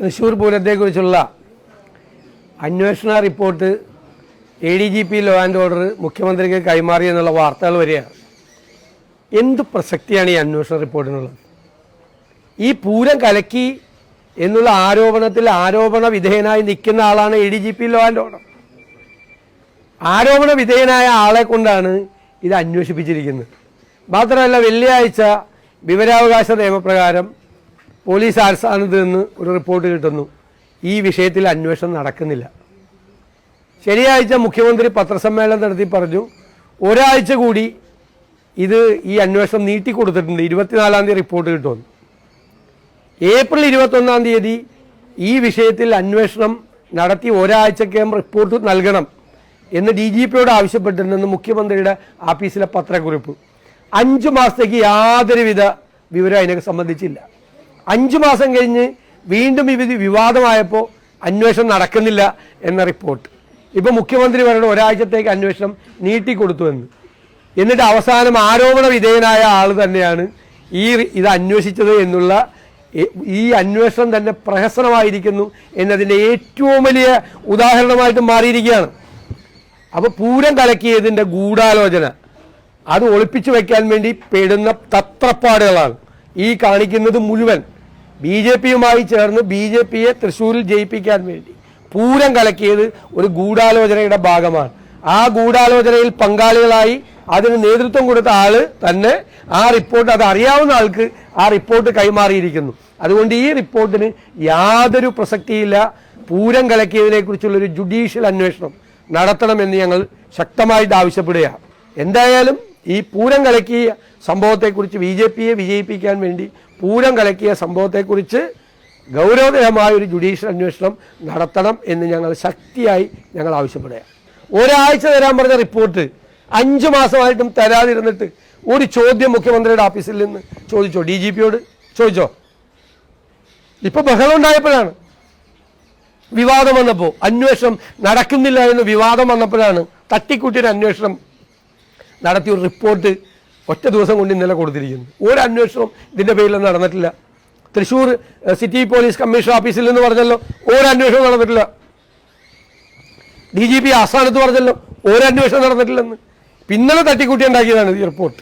തൃശ്ശൂർ പൂരത്തെക്കുറിച്ചുള്ള അന്വേഷണ report A D G P law and order മുഖ്യമന്ത്രിക്ക് കൈമാറി എന്നുള്ള വാർത്തകൾ വരികയാണ് എന്ത് പ്രസക്തിയാണ് ഈ അന്വേഷണ റിപ്പോർട്ടിനുള്ളത്? ഈ പൂരം കലക്കി എന്നുള്ള ആരോപണത്തിൽ ആരോപണ വിധേയനായി നിൽക്കുന്ന ആളാണ് A D G P law and order ആരോപണ വിധേയനായ ആളെ കൊണ്ടാണ് ഇത് അന്വേഷിപ്പിച്ചിരിക്കുന്നത്. മാത്രമല്ല വെള്ളിയാഴ്ച വിവരാവകാശ നിയമപ്രകാരം പോലീസ് ആസ്ഥാനത്ത് നിന്ന് ഒരു റിപ്പോർട്ട് കിട്ടുന്നു. ഈ വിഷയത്തിൽ അന്വേഷണം നടക്കുന്നില്ല. ശനിയാഴ്ച മുഖ്യമന്ത്രി പത്രസമ്മേളനം നടത്തി പറഞ്ഞു ഒരാഴ്ച കൂടി ഇത് ഈ അന്വേഷണം നീട്ടിക്കൊടുത്തിട്ടുണ്ട് ഇരുപത്തിനാലാം തീയതി റിപ്പോർട്ട് കിട്ടുമെന്ന്. ഏപ്രിൽ ഇരുപത്തൊന്നാം തീയതി ഈ വിഷയത്തിൽ അന്വേഷണം നടത്തി ഒരാഴ്ചക്കകം റിപ്പോർട്ട് നൽകണം എന്ന് ഡി ജി പിയോട് ആവശ്യപ്പെട്ടിട്ടുണ്ടെന്ന് മുഖ്യമന്ത്രിയുടെ ആഫീസിലെ പത്രക്കുറിപ്പ്. അഞ്ചു മാസത്തേക്ക് യാതൊരുവിധ വിവരം അതിനെ സംബന്ധിച്ചില്ല. അഞ്ചു മാസം കഴിഞ്ഞ് വീണ്ടും ഇത് വിവാദമായപ്പോൾ അന്വേഷണം നടക്കുന്നില്ല എന്ന റിപ്പോർട്ട്. ഇപ്പോൾ മുഖ്യമന്ത്രി പറയുന്നത് ഒരാഴ്ചത്തേക്ക് അന്വേഷണം നീട്ടിക്കൊടുത്തു എന്ന്. എന്നിട്ട് അവസാനം ആരോപണ വിധേയനായ ആൾ തന്നെയാണ് ഈ ഇത് അന്വേഷിച്ചത് എന്നുള്ള ഈ അന്വേഷണം തന്നെ പ്രഹസനമായിരിക്കുന്നു എന്നതിന്റെ ഏറ്റവും വലിയ ഉദാഹരണമായിട്ട് മാറിയിരിക്കുകയാണ്. അപ്പോൾ പൂരം കലക്കിയതിന്റെ ഗൂഢാലോചന. അത് ഒളിപ്പിച്ചു വയ്ക്കാൻ വേണ്ടി പെടുന്ന തത്രപ്പാടുകളാണ്. ഈ കാണിക്കുന്നത് മുഴുവൻ ബി ജെ പിയുമായി ചേർന്ന് ബി ജെ പിയെ തൃശ്ശൂരിൽ ജയിപ്പിക്കാൻ വേണ്ടി പൂരം കലക്കിയത് ഒരു ഗൂഢാലോചനയുടെ ഭാഗമാണ്. ആ ഗൂഢാലോചനയിൽ പങ്കാളികളായി അതിന് നേതൃത്വം കൊടുത്ത ആൾ തന്നെ ആ റിപ്പോർട്ട് അത് അറിയാവുന്ന ആൾക്ക് ആ റിപ്പോർട്ട് കൈമാറിയിരിക്കുന്നു. അതുകൊണ്ട് ഈ റിപ്പോർട്ടിന് യാതൊരു പ്രസക്തിയില്ല. പൂരം കലക്കിയതിനെ കുറിച്ചുള്ളൊരു ജുഡീഷ്യൽ അന്വേഷണം നടത്തണമെന്ന് ഞങ്ങൾ ശക്തമായിട്ട് ആവശ്യപ്പെടുകയാണ്. എന്തായാലും ഈ പൂരം കലക്കിയ സംഭവത്തെക്കുറിച്ച് ബി ജെ പിയെ വിജയിപ്പിക്കാൻ വേണ്ടി പൂരം കലക്കിയ സംഭവത്തെക്കുറിച്ച് ഗൗരവതരമായ ഒരു ജുഡീഷ്യൽ അന്വേഷണം നടത്തണം എന്ന് ഞങ്ങൾ ശക്തിയായി ഞങ്ങൾ ആവശ്യപ്പെടുക ഒരാഴ്ച തരാൻ പറഞ്ഞ റിപ്പോർട്ട് അഞ്ച് മാസമായിട്ടും തരാതിരുന്നിട്ട് ഒരു ചോദ്യം മുഖ്യമന്ത്രിയുടെ ഓഫീസിൽ നിന്ന് ചോദിച്ചോ? ഡി ജി പിയോട് ചോദിച്ചോ? ഇപ്പൊ ബഹളം ഉണ്ടായപ്പോഴാണ്. വിവാദം വന്നപ്പോൾ അന്വേഷണം നടക്കുന്നില്ല എന്ന് വിവാദം വന്നപ്പോഴാണ് തട്ടിക്കൂട്ടിയൊരു അന്വേഷണം നടത്തിയ ഒരു റിപ്പോർട്ട് ഒറ്റ ദിവസം കൊണ്ട് ഇന്നലെ കൊടുത്തിരിക്കുന്നു. ഒരു അന്വേഷണം ഇതിന്റെ പേരിൽ നടന്നിട്ടില്ല. തൃശ്ശൂർ സിറ്റി പോലീസ് കമ്മീഷൻ ഓഫീസിൽ നിന്ന് പറഞ്ഞല്ലോ ഒരു അന്വേഷണം നടന്നിട്ടില്ല. ഡി ജി പി ആസ്ഥാനത്ത് പറഞ്ഞല്ലോ ഒരു അന്വേഷണം നടന്നിട്ടില്ലെന്ന്. പിന്നലെ തട്ടിക്കൂട്ടി ഉണ്ടാക്കിയതാണ് ഈ റിപ്പോർട്ട്.